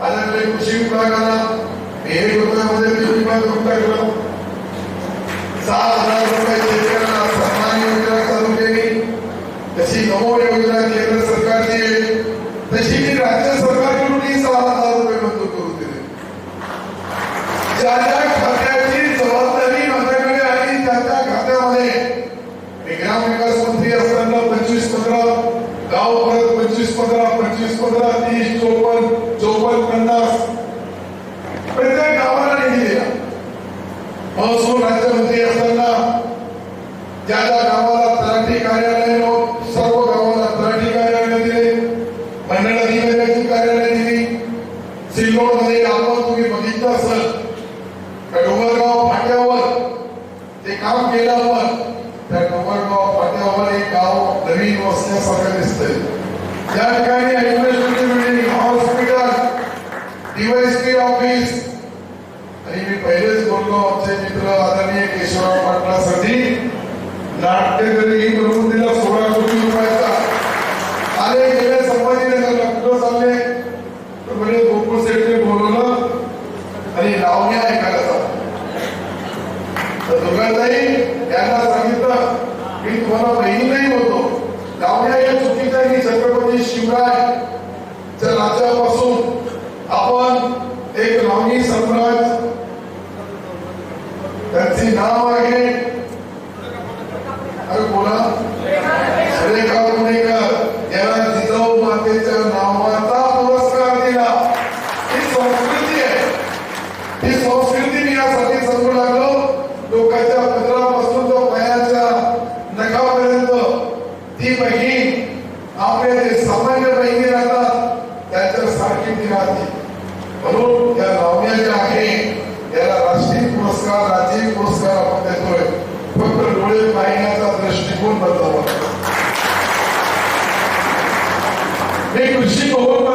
माझ्याकडे कृषी विभाग एक रुपयामध्ये करून टाकलं सहा हजार रुपये शेतकऱ्यांना सन्मान योजना चालू केली तशी नमो योजना केंद्र सरकारने तशी मी राज्य सरकारकडूनही सहा हजार रुपये मंजूर करून दिले ज्या ज्या महसूल राज्यमंत्री असताना ज्या ज्या गावाला तलाठी कार्यालय सर्व गावाला तलाठी कार्यालय दिले मंडळ अधिकाऱ्याची कार्यालय दिली. सिल्लोडमध्ये आपण तुम्ही बघितलं असेल त्या डोंगरगाव फाट्यावर ते काम केलं आपण त्या डोंगरगाव फाट्यावर एक गाव नवीन वसण्यासारखं दिसतंय. त्या ठिकाणी administrative building hospital DYSP office बोललो आमचे मित्र आदरणीय केशवराव पाटलासाठी नाट्यगरी करून दिला सोळा कोटी रुपयाचा आले गेले संभाजीनगरला कुठं चालले. तर म्हणजे गोकुळ सेठने बोलवलं आणि लावण्या ऐकायला चाललो तर दुर्गाताई यांना सांगितलं मी तुम्हाला बहीण नाही होतो. लावण्या या चुकीचा आहे की छत्रपती शिवराय. राज्यापासून आपण एक लावणी सम्राट त्यांचे नाव आहे अरे बोला. सुरेखा पुणेकर याला जिजाऊ मातेच्या नावाचा पुरस्कार दिला. ही संस्कृती आहे. ही संस्कृती मी यासाठी समजू लागलो. लोकांच्या तो पायाच्या नखापर्यंत ती बहीण आपले जे सामान्य बहिणी राहतात त्यांच्या सारखी ती राहते. म्हणून या लावण्या ज्या आहे याला राष्ट्र Desculpa, Dom. Vem consigo.